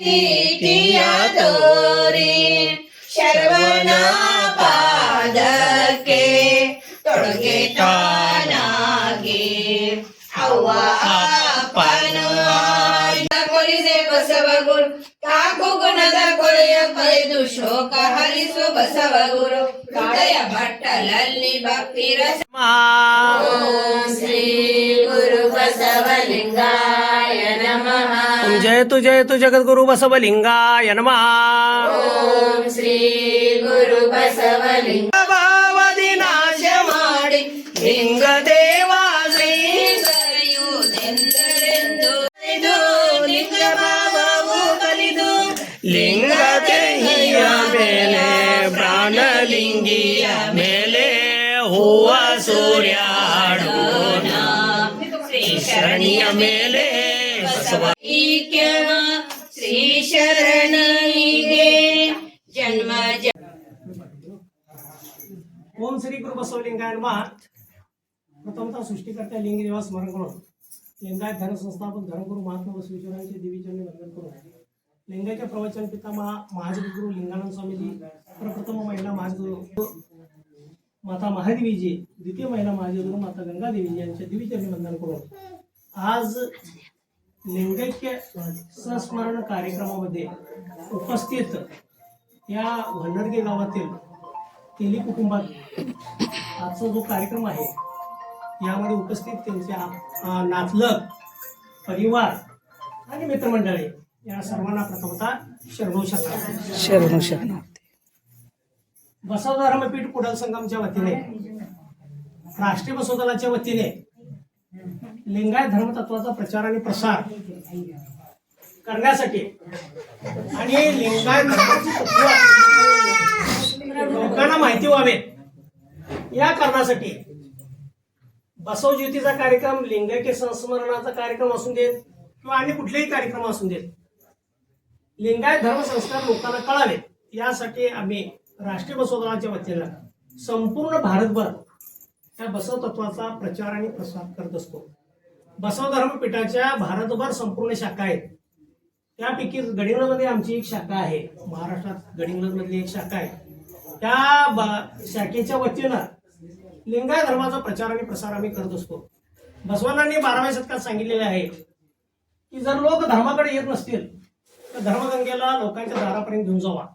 ಪ್ರೀತಿಯ ತೋರಿ ಶರವಣ ಪಾದಕ್ಕೆ ತೊಡಗೆ ತಾನಾಗಿ ಅವ್ವ, ಅಪ್ಪನು ಕೊಲಿಸೆ ಬಸವಗುರು. ಕಾಕು ಗುಣದ ಕೊಳೆಯ ಕಳೆದು ಶೋಕ ಹರಿಸು ಬಸವಗುರು. ಭಟ್ಟಲಲ್ಲಿ ಭಕ್ತಿರ ಶ್ರೀ ಗುರು. बसवलिंगाय नमः। जय तु जय तु जगद्गुरु बसवलिंगाय नमः। ओम श्री गुरु बसवलिंग नाश माडि लिंग देवा निंदरेंदु लिंग कलिदु। लिंग मेले प्राणलिंगिया मेले हुआ सूर्या। ಶರಣಿಯ ಮೇಲೆ ಬಸವ ಈಕ್ಯಮ ಶ್ರೀ ಶರಣನಿಗೆ ಜನ್ಮ ಜ ओम श्री गुरु बसवलिंगाय नमः प्रथमतः सृष्टीकर्त्या लिंग देवा स्मरण करून लिंगायत धर्म संस्थापक धर्मगुरु महात्मा बसवेश्वरांचे देवीचरणी वंदन करून लिंगाच्या प्रवचन पिता महा महाजगुरु लिंगानंद स्वामीजी प्रप्रथम महिला महाजगुरु माता महादेवीजी द्वितीय महिला महाजगुरु माता गंगादेवीजी यांच्या देवीचरणी वंदन करून आज लिंगैक्य संस्मरण कार्यक्रमामध्ये उपस्थित या भंडरगे गावातील तेली कुटुंबात आजचा जो कार्यक्रम आहे यामध्ये उपस्थित त्यांच्या नातलग परिवार आणि मित्रमंडळी या सर्वांना प्रथमतः शरणो शरणार्थी शरणू शरणार्थी बसव धर्मपीठ कुडल संगमच्या वतीने राष्ट्रीय बसव दलाच्या वतीने लिंगायत धर्मतत्वाचा प्रचार आणि प्रसार करण्यासाठी आणि लिंगायत धर्माची लोकांना माहिती व्हावे. या कारणासाठी बसव ज्योतीचा कार्यक्रम लिंगायत संस्मरणाचा कार्यक्रम असून देत किंवा आणि कुठलेही कार्यक्रम असून देत लिंगायत धर्मसंस्कार लोकांना कळावेत यासाठी आम्ही राष्ट्रीय बसव दलाच्या वतीनं संपूर्ण भारतभर या बसव तत्वाचा प्रचार आणि प्रसार करत असतो. बसवधर्म पीठाच्या भारतभर संपूर्ण शाखा आहेत. त्यापैकी गडिंगलमध्ये आमची एक शाखा आहे. महाराष्ट्रात गडिंगलमधली एक शाखा आहे. त्या शाखेच्या वतीनं लिंगाय धर्माचा प्रचार आणि प्रसार आम्ही करत असतो. बसवनांनी बाराव्या शतकात सांगितलेले आहे की जर लोक धर्माकडे येत नसतील तर धर्मगंगेला लोकांच्या दारापर्यंत घेऊन जावा.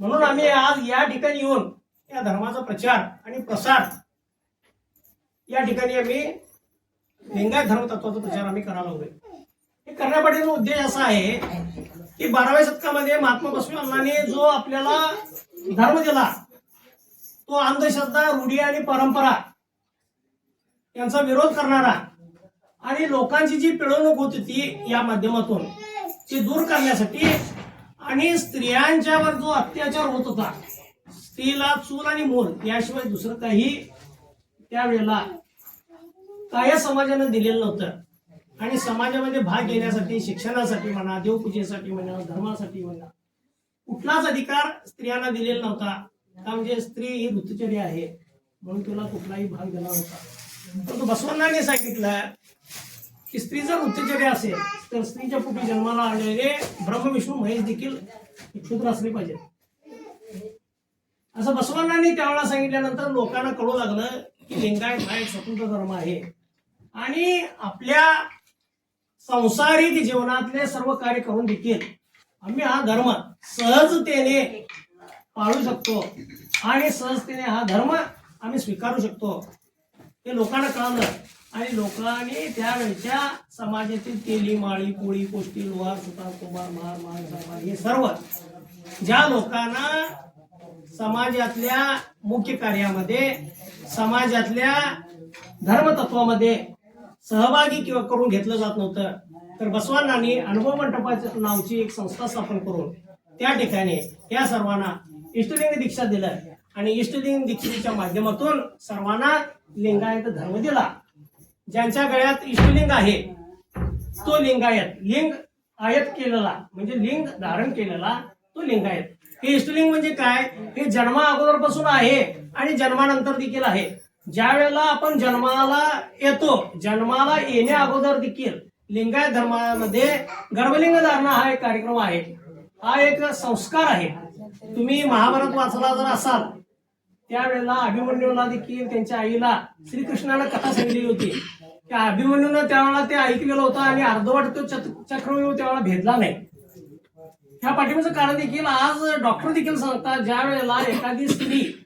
म्हणून आम्ही आज या ठिकाणी येऊन या धर्माचा प्रचार आणि प्रसार या ठिकाणी आम्ही लिंगायत धर्मतत्वाचा प्रचार आम्ही करायला हवे हे करण्यापाठीचा उद्देश असा आहे की बाराव्या शतकामध्ये महात्मा बसवांनी जो आपल्याला धर्म दिला तो अंधश्रद्धा रूढी आणि परंपरा यांचा विरोध करणारा आणि लोकांची जी पिळवणूक होती ती या माध्यमातून ती दूर करण्यासाठी आणि स्त्रियांच्यावर जो अत्याचार होत होता स्त्रीला चूल आणि मूल याशिवाय दुसरं काही त्यावेळेला काया समाजानं दिलेलं नव्हतं? आणि समाजामध्ये भाग घेण्यासाठी शिक्षणासाठी म्हणा देवपूजेसाठी म्हणा धर्मासाठी म्हणा कुठलाच अधिकार स्त्रियांना दिलेला नव्हता. का म्हणजे स्त्री ही ऋतुचर्या आहे म्हणून तुला कुठलाही भाग दिला नव्हता. परंतु बसवंतांनी सांगितलं की स्त्री जर ऋतुचर्या असेल तर स्त्रीच्या पोटी जन्माला आलेले ब्रह्मविष्णू महेश देखील क्षुद्र असले पाहिजे. असं बसवंतांनी त्यावेळेला सांगितल्यानंतर लोकांना कळू लागलं की लिंगायत हा एक स्वतंत्र धर्म आहे. आणि आपल्या संसारिक जीवनातले सर्व कार्य करून देखील आम्ही हा धर्म सहजतेने पाळू शकतो. आणि सहजतेने हा धर्म आम्ही स्वीकारू शकतो. हे लोकांना कळलं. आणि लोकांनी त्यावेळच्या समाजातील तेली माळी पोळी कोष्टी लोहार सुतार कुमार महार महार हे सर्व ज्या लोकांना समाजातल्या मुख्य कार्यामध्ये समाजातल्या धर्मतत्वामध्ये सहभागी किंवा करून घेतलं जात नव्हतं. तर बसवांनांनी अनुभव मंडपाच्या नावची एक संस्था स्थापन करून त्या ठिकाणी या सर्वांना इष्टलिंग दीक्षा दिलं आणि इष्टलिंग दीक्षेच्या माध्यमातून सर्वांना लिंगायत धर्म दिला. ज्यांच्या गळ्यात इष्टलिंग आहे तो लिंगायत लिंग आयत केलेला म्हणजे लिंग धारण केलेला तो लिंगायत. हे इष्टलिंग म्हणजे काय? हे जन्मा अगोदरपासून आहे आणि जन्मानंतर देखील आहे. ज्या वेळेला आपण जन्माला येतो जन्माला येण्या अगोदर देखील लिंगायत धर्मामध्ये गर्भलिंग धारणा हा एक कार्यक्रम आहे. हा एक संस्कार आहे. तुम्ही महाभारत वाचला जर असाल त्यावेळेला अभिमन्यूला देखील त्यांच्या आईला श्रीकृष्णानं कथा सांगितली होती. त्या अभिमन्यूनं त्यावेळेला ते ऐकलेलं होतं आणि अर्धवट तो चत- चक्रव्यूह त्यावेळेला भेदला नाही. ह्या पाठिंबाचं कारण देखील आज डॉक्टर देखील सांगतात ज्या वेळेला एखादी स्त्री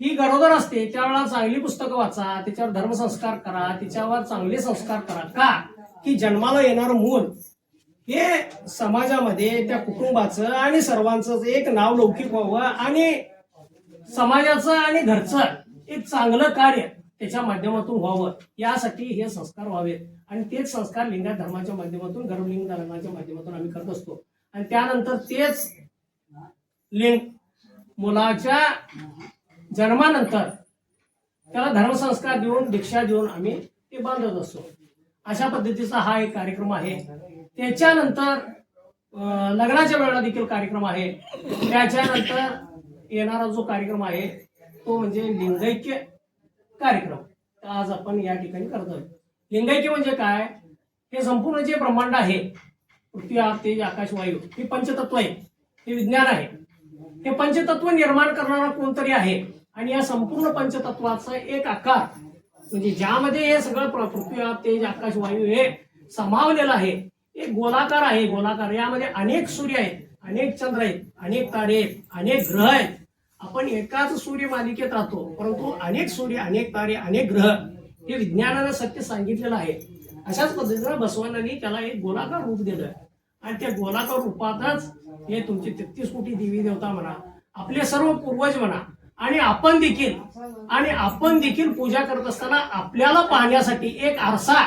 ही गरोदर असते त्यावेळेला चांगली पुस्तकं वाचा तिच्यावर धर्मसंस्कार करा तिच्यावर चांगले संस्कार करा. का? की जन्माला येणारं मूल हे समाजामध्ये त्या कुटुंबाचं आणि सर्वांचं एक नाव लौकिक व्हावं आणि समाजाचं आणि घरचं एक चांगलं कार्य त्याच्या माध्यमातून व्हावं. यासाठी हे संस्कार व्हावेत आणि तेच संस्कार लिंगायत धर्माच्या माध्यमातून गर्भलिंग धर्माच्या माध्यमातून आम्ही करत असतो. आणि त्यानंतर तेच लिंग मुलाच्या जन्मानंतर त्याला धर्मसंस्कार देऊन दीक्षा देऊन आम्ही ते बांधत असतो. अशा पद्धतीचा हा एक कार्यक्रम आहे. त्याच्यानंतर लग्नाच्या वेळेला देखील कार्यक्रम आहे. त्याच्यानंतर येणारा जो कार्यक्रम आहे तो म्हणजे लिंगैक्य कार्यक्रम. आज आपण या ठिकाणी करतोय. लिंगैक्य म्हणजे काय? हे संपूर्ण जे ब्रह्मांड आहे पृथ्वी आप तेज आकाश वायू हे पंचतत्व आहे. हे विज्ञान आहे. हे पंचतत्व निर्माण करणारा कोणतरी आहे. आणि या संपूर्ण पंचतत्वाचा एक आकार म्हणजे ज्यामध्ये हे सगळं पृथ्वी तेज आकाश वायू हे समावलेलं आहे एक गोलाकार आहे. गोलाकार यामध्ये अनेक सूर्य आहेत अनेक चंद्र आहेत अनेक तारे आहेत अनेक ग्रह आहेत. आपण एकाच सूर्य मालिकेत राहतो परंतु अनेक सूर्य अनेक तारे अनेक ग्रह हे विज्ञानानं सत्य सांगितलेलं आहे. अशाच पद्धतीनं बसवानांनी त्याला एक गोलाकार रूप दिलं आणि त्या गोलाकार रूपातच हे तुमचे तेहतीस कोटी देवी देवता म्हणा आपले सर्व पूर्वज म्हणा आणि आपण देखील आणि आपण देखील पूजा करत असताना आपल्याला पाहण्यासाठी एक आरसा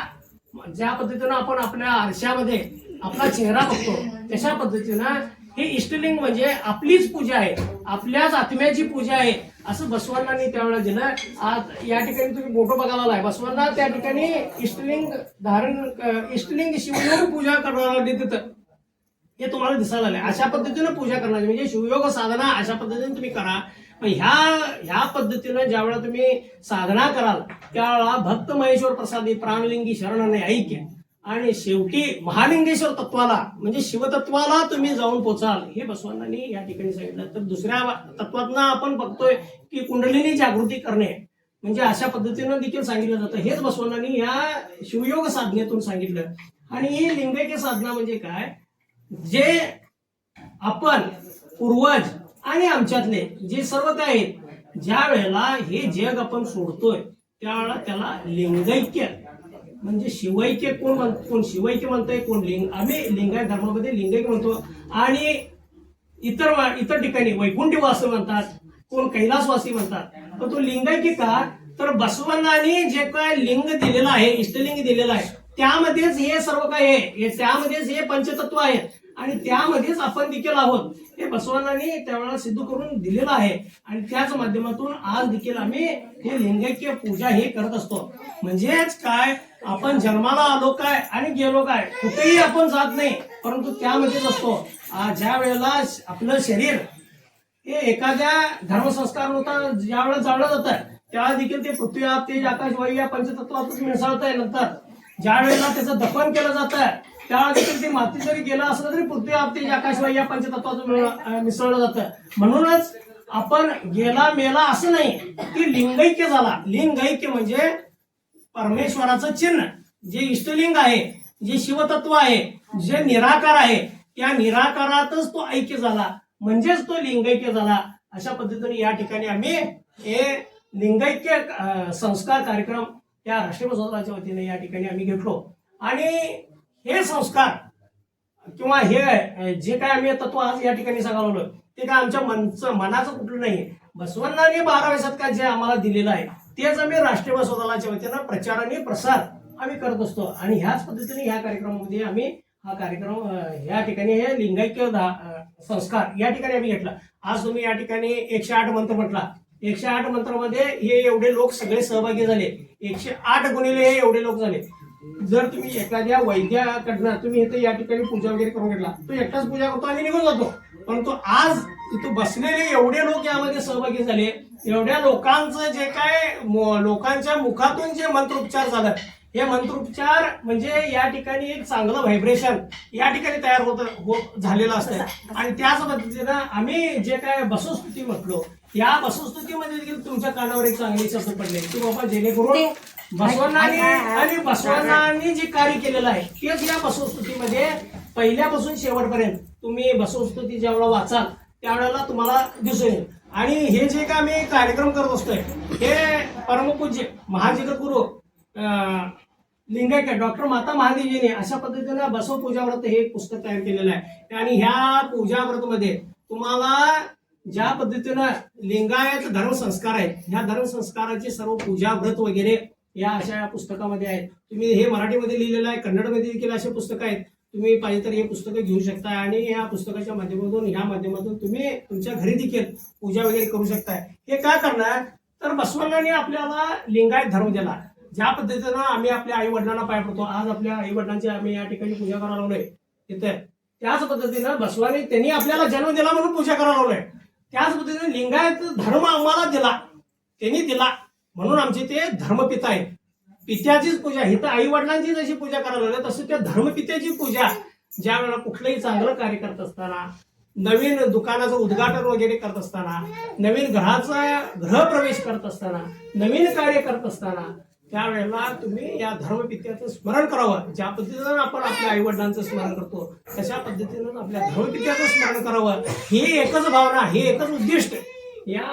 ज्या पद्धतीनं आपण आपल्या आरशामध्ये आपला चेहरा बघतो तशा पद्धतीनं हे इष्टलिंग म्हणजे आपलीच पूजा आहे आपल्याच आत्म्याची पूजा आहे असं बसवण्णांनी त्यावेळेला दिलं. आज या ठिकाणी तुम्ही फोटो बघायला आहे बसवण्णा त्या ठिकाणी इष्टलिंग धारण इष्टलिंग शिवयोग पूजा करणारा तिथं हे तुम्हाला दिसायला आलं अशा पद्धतीनं पूजा करणार म्हणजे शिवयोग साधना अशा पद्धतीने तुम्ही करा. ह्या ह्या पद्धतीनं ज्यावेळेला तुम्ही साधना कराल त्यावेळेला भक्त महेश्वर प्रसादी प्राणलिंगी शरणाने ऐक्य. आणि शेवटी महालिंगेश्वर तत्वाला म्हणजे शिवतत्वाला तुम्ही जाऊन पोचाल हे बसवण्णांनी या ठिकाणी सांगितलं. तर दुसऱ्या तत्वातनं आपण बघतोय की कुंडलिनी जागृती करणे म्हणजे अशा पद्धतीनं देखील सांगितलं जातं. हेच बसवण्णांनी या शिवयोग साधनेतून सांगितलं. आणि ही लिंगैक्य साधना म्हणजे काय? जे आपण पूर्वज आणि आमच्यातले जे सर्व काय आहेत ज्या वेळेला हे जग आपण सोडतोय त्यावेळेला त्याला लिंगैक्य. म्हणजे शिवैक्य कोण म्हण कोण शिवैक्य म्हणतोय कोण लिंग आम्ही लिंगायत धर्मामध्ये लिंगैक्य म्हणतो. आणि इतर वा- इतर ठिकाणी वैकुंठवासी म्हणतात कोण कैलासवासी म्हणतात. पण तो लिंगैक्य का? तर बसवनाने जे काय लिंग दिलेलं आहे इष्टलिंग दिलेलं आहे त्यामध्येच हे सर्व काय आहे हे- त्यामध्येच हे पंचतत्व आहे. आणि त्यामध्येच आपण देखील आहोत. हे बसवण्णांनी त्यावेळेला सिद्ध करून दिलेलं आहे. आणि त्याच माध्यमातून आज देखील आम्ही हे लिंगैक्य पूजा हे करत असतो. म्हणजेच काय? आपण जन्माला आलो काय आणि गेलो काय? कुठेही आपण जात नाही परंतु त्यामध्येच असतो. ज्या वेळेला आपलं शरीर हे एखाद्या धर्मसंस्कारानुसार ज्या वेळेला जाळलं जातं त्यावेळेला देखील ते पृथ्वी ते तेज आकाश वायू या पंचतत्वातच मिसळत आहे नंतर. ज्या वेळेला त्याचं दफन केलं जातं त्यावेळेला ते माती जरी गेलं असलं तरी पृथ्वी आपते आकाशवाई या पंचतत्वातून मिसळलं जातं. म्हणूनच आपण गेला मेला असं नाही की लिंगैक्य झाला. लिंगैक्य म्हणजे परमेश्वराचं चिन्ह. जे इष्टलिंग आहे जे शिवतत्व आहे जे निराकार आहे त्या निराकारातच तो ऐक्य झाला. म्हणजेच तो लिंगैक्य झाला. अशा पद्धतीने या ठिकाणी आम्ही हे लिंगैक्य संस्कार कार्यक्रम या राष्ट्रीय स्वतःच्या वतीने या ठिकाणी आम्ही घेतलो. आणि हे संस्कार किंवा हे जे काय आम्ही तत्व आज या ठिकाणी सांगावलं ते काय आमच्या मनचं मनाचं कुठलं नाही बसवंतांनी बाराव्या शतकात जे आम्हाला दिलेलं आहे तेच आम्ही राष्ट्रीय बसवदलाच्या वतीनं प्रचार आणि प्रसार आम्ही करत असतो. आणि ह्याच पद्धतीने ह्या कार्यक्रमामध्ये आम्ही हा कार्यक्रम या ठिकाणी हे लिंगैक्य संस्कार या ठिकाणी आम्ही घेतला. आज तुम्ही या ठिकाणी एकशे आठ मंत्र म्हटला. एकशे आठ मंत्रामध्ये हे एवढे लोक सगळे सहभागी झाले. एकशे आठ गुणिले हे एवढे लोक झाले. जर तुम्ही एखाद्या वैद्याकडनं तुम्ही इथे या ठिकाणी पूजा वगैरे करून घेतला तो एकटाच पूजा करतो आम्ही निघून जातो. परंतु आज इथं बसलेले एवढे लोक यामध्ये सहभागी झाले एवढ्या लोकांचं जे काय लोकांच्या मुखातून जे मंत्रोच्चार झालं हे मंत्रोपचार म्हणजे या ठिकाणी एक चांगलं व्हायब्रेशन या ठिकाणी तयार होत हो- झालेलं असतं आणि त्याच पद्धतीनं आम्ही जे काय बसुस्तुती म्हटलो या बसवस्तुतीमध्ये देखील तुमच्या कानावर एक चांगली शब्द पडले. की बाबा जेणेकरून बसवण्णांनी आणि बसवण्णांनी जे कार्य केलेलं आहे तेच या बसवस्तुतीमध्ये पहिल्यापासून शेवटपर्यंत तुम्ही बसवस्तुती ज्यावेळेला वाचाल त्यावेळेला तुम्हाला दिसून येईल. आणि हे जे काय आम्ही कार्यक्रम करत असतोय हे परमपूज्य महाजगद्गुरु लिंगायत डॉक्टर माता महादेवीने अशा पद्धतीनं बसव पूजा व्रत हे पुस्तक तयार केलेलं आहे. आणि ह्या पूजा व्रत मध्ये तुम्हाला ज्या पद्धतीनं लिंगायत धर्मसंस्कार आहेत ह्या धर्मसंस्काराचे सर्व पूजा व्रत वगैरे या अशा पुस्तकामध्ये आहेत. तुम्ही हे मराठीमध्ये लिहिलेलं आहे कन्नडमध्ये देखील असे पुस्तकं आहेत. तुम्ही पाहिजे तर हे पुस्तकं घेऊ शकता आणि या पुस्तकाच्या माध्यमातून ह्या माध्यमातून तुम्ही तुमच्या घरी देखील पूजा वगैरे करू शकताय. हे काय करणार? तर बसवण्णांनी आपल्याला लिंगायत धर्म दिला. ज्या पद्धतीनं आम्ही आपल्या आई वडिलांना पाय पडतो. आज आपल्या आई वडिलांची आम्ही या ठिकाणी पूजा करायला लावलोय. तिथे त्याच पद्धतीनं बसवानी त्यांनी आपल्याला जन्म दिला म्हणून पूजा करायला लावलोय. त्याच पद्धतीने लिंगायत धर्म आम्हाला दिला. त्यांनी दिला. म्हणून आमचे ते धर्मपिता आहेत. पित्याचीच पूजा ही तर आई वडिलांची जशी पूजा करायला लागली तसं त्या धर्मपित्याची पूजा ज्या वेळेला कुठलंही चांगलं कार्य करत असताना नवीन दुकानाचं उद्घाटन वगैरे करत असताना नवीन ग्रहाचा ग्रहप्रवेश करत असताना नवीन कार्य करत असताना त्यावेळेला तुम्ही या धर्मपित्याचं स्मरण करावं. ज्या पद्धतीनं आपण आपल्या आई वडिलांचं स्मरण करतो तशा पद्धतीनं आपल्या धर्मपित्याचं स्मरण करावं. ही एकच भावना हे एकच उद्दिष्ट. या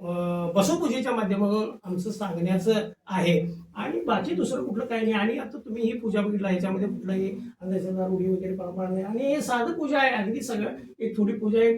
बसवपूजेच्या माध्यमातून आमचं सांगण्याचं आहे. आणि बाकी दुसरं कुठलं काही नाही. आणि आता तुम्ही ही पूजा बघितला ह्याच्यामध्ये कुठलाही अंधश्रद्धा रूढी वगैरे परंपरा नाही. आणि हे साधं पूजा आहे. अगदी सगळं. एक थोडी पूजा आहे.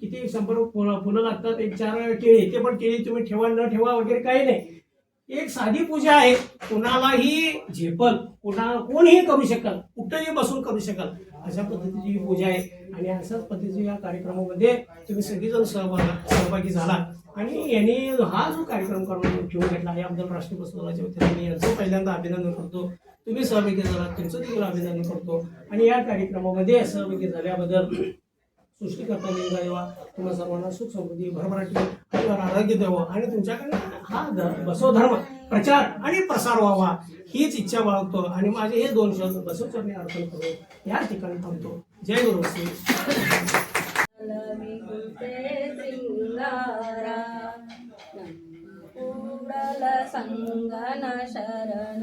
किती शंभर फुलं फुलं लागतात. एक चार केळी ते पण केळी तुम्ही ठेवा न ठेवा वगैरे काही नाही. एक साधी पूजा आहे. कोणालाही झेपल कोणा कोणीही करू शकल कुठंही बसून करू शकल अशा पद्धतीची ही पूजा आहे. आणि अशाच पद्धतीच्या या कार्यक्रमामध्ये तुम्ही सगळेजण सहभाग सहभागी झाला. आणि यांनी हा जो कार्यक्रम करून ठेवून घेतला याबद्दल राष्ट्रीय पुस्तकाच्या वतीने मी यांचं पहिल्यांदा अभिनंदन करतो. तुम्ही सहभागी झाला तुमचं देखील अभिनंदन करतो. आणि या कार्यक्रमामध्ये सहभागी झाल्याबद्दल सृष्टीकर्ता लिंगा देवा तुम्हा सर्वांना सुख समृद्धी भरभराटी आणि आरोग्य द्यावं आणि तुमच्याकडे हा धर्म बसव धर्म प्रचार आणि प्रसार व्हावा हीच इच्छा बाळगतो आणि माझे हे दोन शब्द बसवचरणी अर्पण करून या ठिकाणी थांबतो. जय गुरु संगना शरण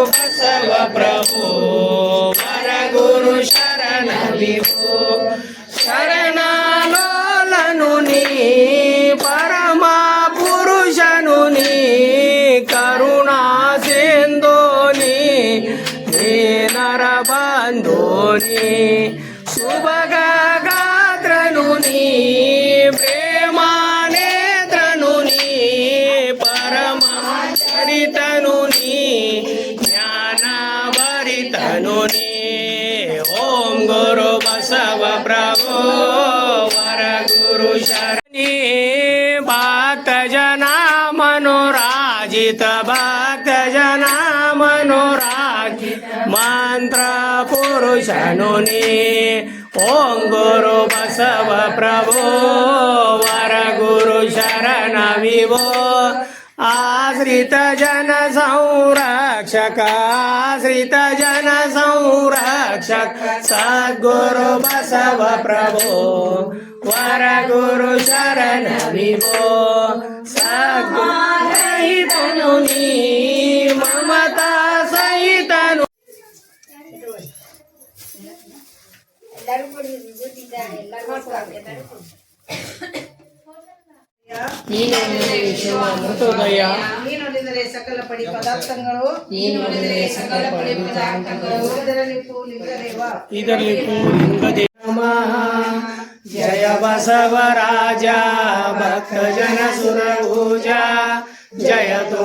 ಸಿಂಗಾರ ಬಸವ ಪ್ರಭು చేశనుని ఓంగురు బసవ ప్రభో వరగురు శరణ వివో ఆశ్రిత జన సంరక్షక ఆశ్రిత జన సంరక్షక సద్గురు బసవ ప్రభో వరగురు శరణ వివో ನೀನೊಲಿದರೆ ಸಕಲ ಪಡಿ ಪದಾರ್ಥಗಳು ಸಕಲ ಪಡಿ ಪದಾರ್ಥಗಳು ಇದರಲ್ಲಿ ಲಿಂಗದೇವ ಇದರಲ್ಲಿ ಲಿಂಗದೇ ಜಯ ಭಕ್ತ ಜನ ಸುರಭೂಜ ಜಯ ತು